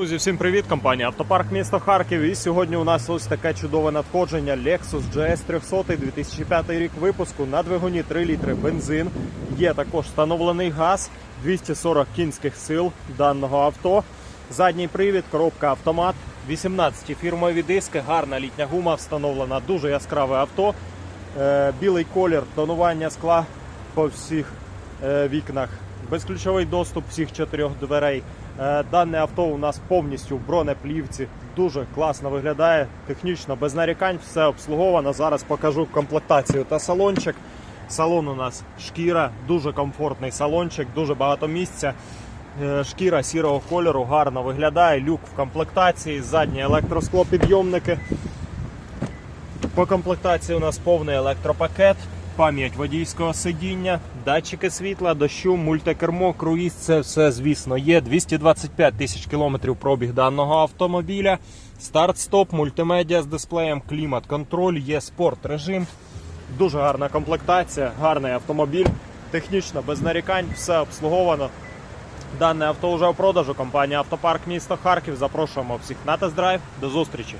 Друзі, всім привіт! Компанія Автопарк місто Харків. І сьогодні у нас ось таке чудове надходження Lexus GS 300 2005 рік випуску на двигуні 3 літри бензин. Є також встановлений газ 240 кінських сил даного авто. Задній привід, коробка автомат, 18 фірмові диски, гарна літня гума встановлена, дуже яскраве авто. Е, Білий колір, тонування скла по всіх е, вікнах, безключовий доступ всіх чотирьох дверей. Е, Дане авто у нас повністю в бронеплівці. Дуже класно виглядає, технічно без нарікань, все обслуговано. Зараз покажу комплектацію та салончик. Салон у нас шкіра, дуже комфортний салончик, дуже багато місця. Е, Шкіра сірого кольору гарно виглядає. Люк в комплектації, задні електросклопідйомники. По комплектації у нас повний електропакет, пам'ять водійського сидіння, датчики світла, дощу, мультикермо, круїз. Це все, звісно, є. 225 тисяч кілометрів пробіг даного автомобіля. Старт-стоп, мультимедіа з дисплеєм, клімат-контроль, є спорт режим. Дуже гарна комплектація, гарний автомобіль. Технічно без нарікань, все обслуговано. Дане авто вже у продажу. Компанія Автопарк місто Харків. Запрошуємо всіх на тест-драйв. До зустрічі!